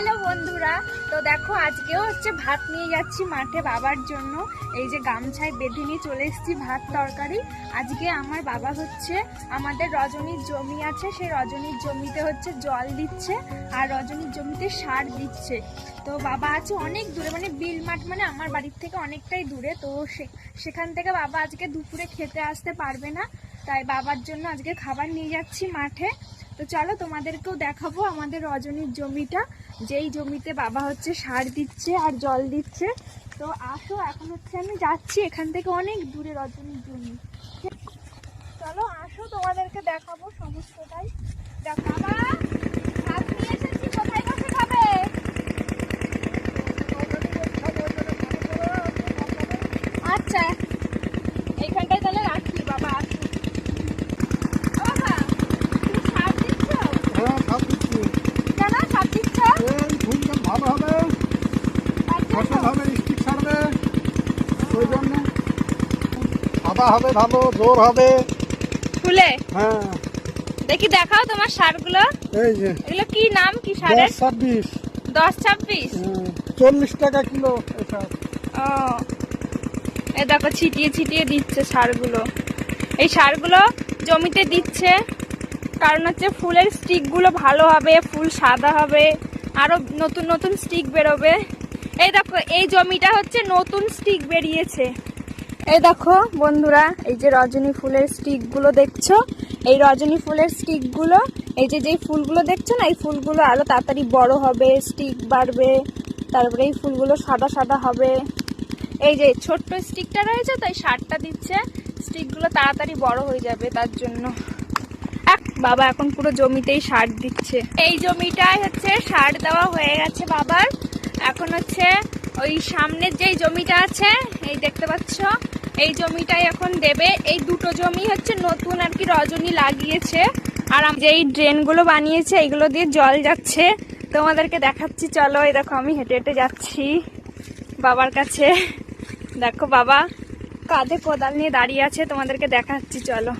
Hello বন্ধুরা, তো দেখো আজকেও হচ্ছে ভাত নিয়ে যাচ্ছি মাঠে বাবার জন্য। এই যে গামছায় বেঁধে নিয়ে চলে এসেছি ভাত তরকারি। আজকে আমার বাবা হচ্ছে, আমাদের রজনীর জমি আছে, সেই রজনীর জমিতে হচ্ছে জল দিচ্ছে আর রজনীর জমিতে সার দিচ্ছে। তো বাবা আছে অনেক দূরে মানে বিল মাঠ মানে আমার বাড়ির থেকে অনেকটাই দূরে, তো সেখান থেকে বাবা আজকে দুপুরে খেতে আসতে পারবে না। তাই বাবার জন্য আজকে খাবার নিয়ে যাচ্ছি মাঠে। তো চলো তোমাদেরকেও দেখাবো আমাদের রজনীর জমিটা। যেই জমিতে বাবা হচ্ছে সার দিচ্ছে আর জল দিচ্ছে। তো আসো, এখন হচ্ছে আমি যাচ্ছি এখান থেকে অনেক দূরে রজনীর জমি। চলো আসো, তোমাদেরকে দেখাবো সমস্তটাই। দেখ কোথায় আচ্ছা এইখানটায় তাহলে রাখি বাবা আসুন ও বাবা তুমি সার দিচ্ছ হ্যাঁ সব দিচ্ছি কেন সার দিচ্ছ এই ফুলটা ভালো হবে তার জন্য? ফসল হবে স্টিক ছাড়বে ওই জন্য সাদা হবে ভালো জোর হবে। ফুলে? হ্যাঁ। দেখি দেখাও তোমার সারগুলো এই যে। এগুলো কি নাম কি সারের দশ ছাব্বিশ। দশ ছাব্বিশ? হ্যাঁ, চল্লিশ টাকা কিলো এটা ও। এ দেখো ছিটিয়ে ছিটিয়ে দিচ্ছে সারগুলো এই সারগুলো জমিতে দিচ্ছে। কারণ হচ্ছে ফুলের স্টিকগুলো ভালো হবে ফুল সাদা হবে আরও নতুন নতুন স্টিক বেরোবে। এই দেখো এই জমিটা হচ্ছে নতুন স্টিক বেরিয়েছে। এই দেখো বন্ধুরা, এই যে রজনী ফুলের স্টিকগুলো দেখছ? এই রজনী ফুলের স্টিকগুলো এই যে যেই ফুলগুলো দেখছ না, এই ফুলগুলো আরও তাড়াতাড়ি বড় হবে স্টিক বাড়বে, তারপরে এই ফুলগুলো সাদা সাদা হবে। এই যে ছোট্ট স্টিকটা রয়েছে, তাই সারটা দিচ্ছে। স্টিকগুলো তাড়াতাড়ি বড় হয়ে যাবে তার জন্য। এক বাবা এখন পুরো জমিতেই সার দিচ্ছে। এই জমিটায় হচ্ছে সার দেওয়া হয়ে গেছে বাবার। এখন হচ্ছে ওই সামনের যেই জমিটা আছে, এই দেখতে পাচ্ছ? এই জমিটাই এখন দেবে। এই দুটো জমি হচ্ছে নতুন আর কি রজনী লাগিয়েছে। আর আম- যেই ড্রেনগুলো বানিয়েছে, এইগুলো দিয়ে জল যাচ্ছে। তোমাদেরকে দেখাচ্ছি, চলো, এই দেখো, আমি হেঁটে হেঁটে যাচ্ছি বাবার কাছে। দেখো বাবা, কাঁধে কোদাল নিয়ে দাঁড়িয়ে আছে, তোমাদেরকে দেখাচ্ছি, চলো।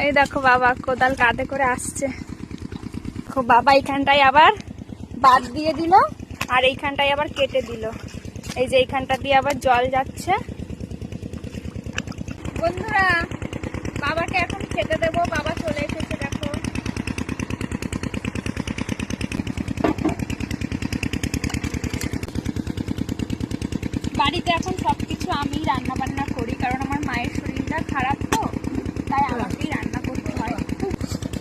এই দেখো বাবা, কোদাল কাঁধে করে আসছে। বাবা এইখানটায় আবার বাদ দিয়ে দিল। আর এইখানটায় আবার কেটে দিল। এই যে এইখানটা দিয়ে আবার জল যাচ্ছে। বন্ধুরা, বাবাকে এখন খেতে দেবো। বাবা চলে এসেছে, দেখো। বাড়িতে এখন সবকিছু আমি রান্না বান্না